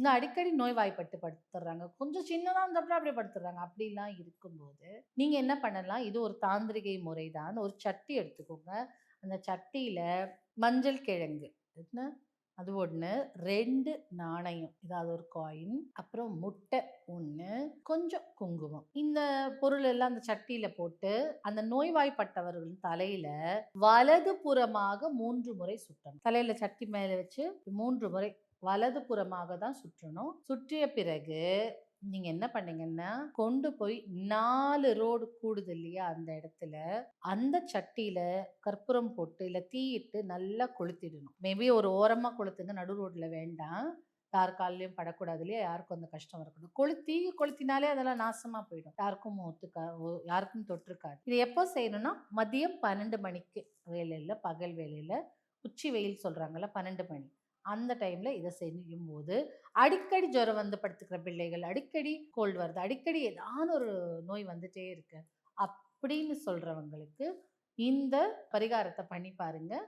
இன்னும் அடிக்கடி நோய்வாய்ப்பட்டு படுத்துடுறாங்க கொஞ்சம் சின்னதாக இருந்தப்பறம் அப்படியே படுத்துடுறாங்க அப்படிலாம் இருக்கும்போது நீங்கள் என்ன பண்ணலாம்? இது ஒரு தாந்திரிகை முறை தான் ஒரு சட்டி எடுத்துக்கோங்க. அந்த சட்டியில் மஞ்சள் கிழங்கு. என்ன? அது ஒன்று ரெண்டு நாணயம். ஏதாவது ஒரு காயின் அப்புறம் முட்டை ஒன்று கொஞ்சம் குங்குமம். இந்த பொருள் எல்லாம் அந்த சட்டியில் போட்டு அந்த நோய்வாய்ப்பட்டவர்கள் தலையில் வலது புறமாக மூன்று முறை சுட்டணும். தலையில் சட்டி மேலே வச்சு மூன்று முறை வலது புறமாக தான் சுற்றணும். சுற்றிய பிறகு நீங்க என்ன பண்ணீங்கன்னா கொண்டு போய் நாலு ரோடு கூடுது இல்லையா அந்த இடத்துல அந்த சட்டியில கற்பூரம் போட்டு இல்ல தீயிட்டு நல்லா கொளுத்திடணும். மேபி ஒரு ஓரமா கொளுத்துங்க நடு ரோட்ல வேண்டாம். யார் கால்லையும் படக்கூடாது இல்லையா யாருக்கும் அந்த கஷ்டம் இருக்கணும் கொளுத்தி கொளுத்தினாலே அதெல்லாம் நாசமா போயிடும். யாருக்கும் ஒத்துக்கா யாருக்கும் தொற்றுக்காது. இது எப்போ செய்யணும்னா மதியம் பன்னெண்டு மணிக்கு வேலையில் பகல் வேலையில உச்சி வெயில் சொல்றாங்கல்ல பன்னெண்டு மணி. அந்த டைமில் இதை செய்யும் போது அடிக்கடி ஜுரம் வந்து படுத்துக்கிற பிள்ளைகள் அடிக்கடி கோல்டு வருது அடிக்கடி ஏதாவது ஒரு நோய் வந்துட்டே இருக்கு. அப்படின்னு சொல்கிறவங்களுக்கு இந்த பரிகாரத்தை பண்ணி பாருங்கள்